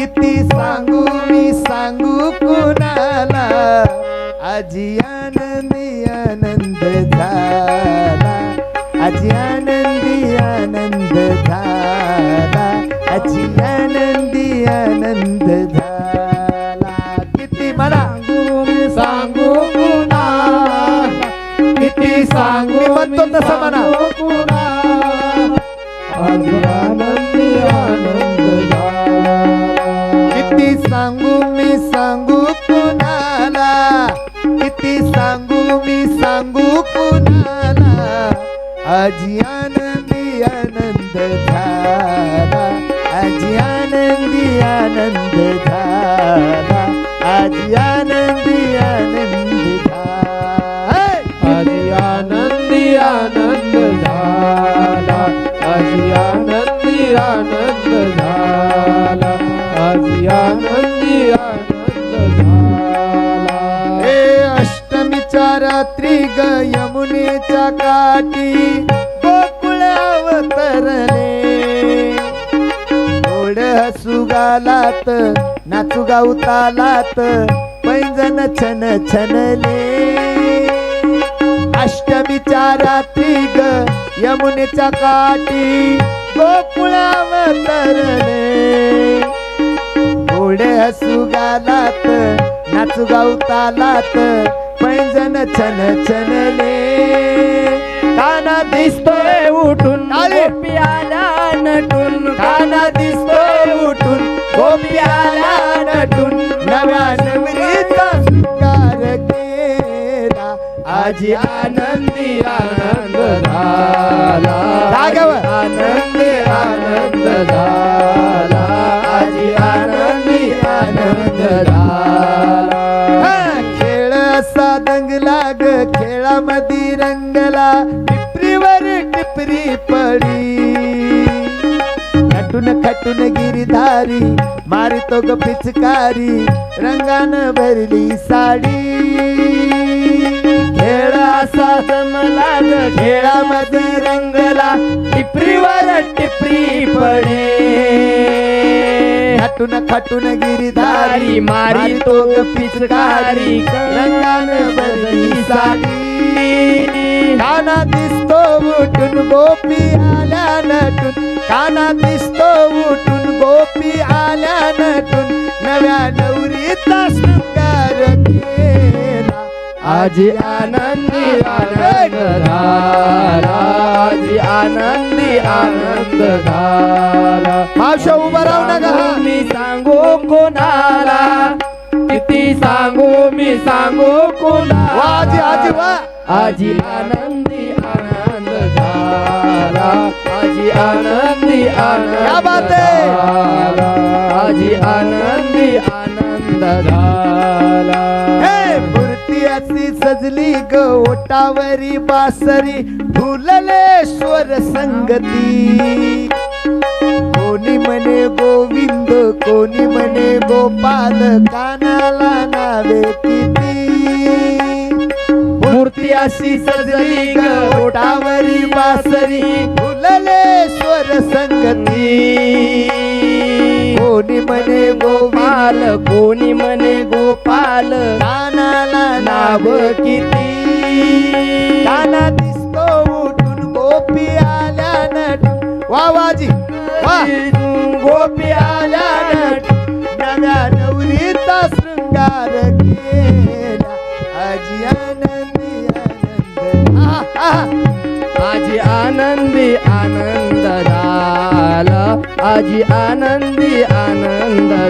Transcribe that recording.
किती सांगू मी सांगू कुणाला? आजी आनंदी आनंद झाला. आजी आनंदी आनंद झाला. आजी आनंदी आनंद झाला. किती म्हणा सांगू कुणाला? किती सांगू मी म्हणतो तसं म्हणा आज सांगू मी सांगू कुणाला? आजी आनंदी आनंद झाला. आजी आनंदी आनंद झाला. आजी आनंदी आनंद झाला. रात्री ग यमुनेच्या काठी गोकुळावतरले. गोड हसू गालात नाचू गाऊ तालात पैंजन छन छनले. अष्टमीच्या रात्री ग यमुनेच्या काठी गोकुळावतरले. गोड हसू गालात नाचू गाऊ तालात पैंजन छन छनले काना दिसतोय उठून टाळी. गोपी आल्या नटून. काना दिसतोय उठून गोपी आल्या नटून. नव्या नवरीचा शृंगार केला. आजी आनंदी आनंद झाला. जागेवर. आनंदी आनंद झाला. आजी आनंदी आनंद झाला. खेळ ग खेळामध्ये रंगला टिपरीवर टिपरी पडी. खटून खटून गिरीधारी मारितो ग पिचकारी रंगान भरली साडी. खेळ असा जमला खेळामध्ये रंगला टिपरीवर टिपरी पडे. खटून खटून गिरीधारी मारितो ग पिचकारी रंगान भरली साडी काना दिसतो उठून गोपी आल्या नटून काना दिसतो उठून गोपी आल्या नटून नव्या नवरीचा केला आजी आनंदी आनंद झाला आजी आनंदी आनंद झाला मावशा उभा राहू नका. मी सांगू कोणाला? किती सांगू मी सांगू वा आजी आजी कोणाला वा. आजी आनंदी आनंद झाला आजी आनंदी आनंद. आजी आनंदी आनंद झाला गजली गोटावरी बासरी फुलले स्वर संगती. कोणी म्हणे गोविंद कोणी म्हणे गोपाल कानाला नावे किती मूर्ती अशी सजली गोटावरी बासरी फुलले स्वर संगती. कोणी म्हणे गोपाल कोणी म्हणे गोपाल कानाला लाभ किती? काना दिसतो उठून गोपी आल्या नट. वा वाजी वा. गोपी आल्या नट. नव्या नवरीचा शृंगार केला. आजी आनंदी आनंद. आजी आनंदी आनंद झाला. आजी आनंदी आनंद